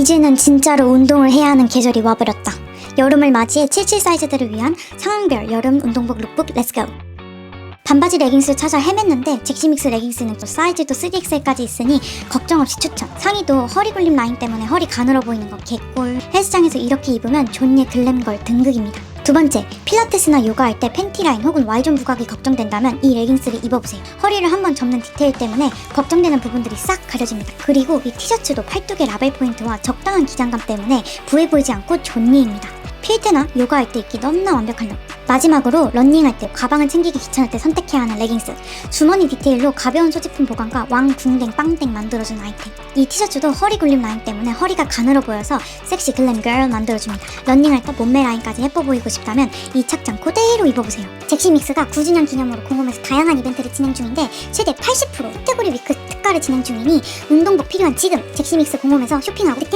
이제는 진짜로 운동을 해야 하는 계절이 와버렸다. 여름을 맞이해 77 사이즈들을 위한 상황별 여름 운동복 룩북 렛츠고! 반바지 레깅스 찾아 헤맸는데 잭시믹스 레깅스는 또 사이즈도 3XL까지 있으니 걱정 없이 추천. 상의도 허리 굴림 라인 때문에 허리 가늘어 보이는 거 개꿀. 헬스장에서 이렇게 입으면 존예 글램걸 등극입니다. 두 번째, 필라테스나 요가할 때 팬티 라인 혹은 Y존 부각이 걱정된다면 이 레깅스를 입어보세요. 허리를 한번 접는 디테일 때문에 걱정되는 부분들이 싹 가려집니다. 그리고 이 티셔츠도 팔뚝의 라벨 포인트와 적당한 기장감 때문에 부해 보이지 않고 존예입니다. 필테나 요가할 때 입기 너무나 완벽한 룩. 마지막으로 런닝할 때 가방을 챙기기 귀찮을 때 선택해야 하는 레깅스. 주머니 디테일로 가벼운 소지품 보관과 왕 궁댕 빵댕 만들어준 아이템. 이 티셔츠도 허리 굴림 라인 때문에 허리가 가늘어 보여서 섹시 글램 걸 만들어줍니다. 런닝할 때 몸매 라인까지 예뻐 보이고 싶다면 이 착장 그대로 입어보세요. 잭시믹스가 9주년 기념으로 공홈에서 다양한 이벤트를 진행 중인데 최대 80% 카테고리 위크 특가를 진행 중이니 운동복 필요한 지금 잭시믹스 공홈에서 쇼핑하고 득템하세요.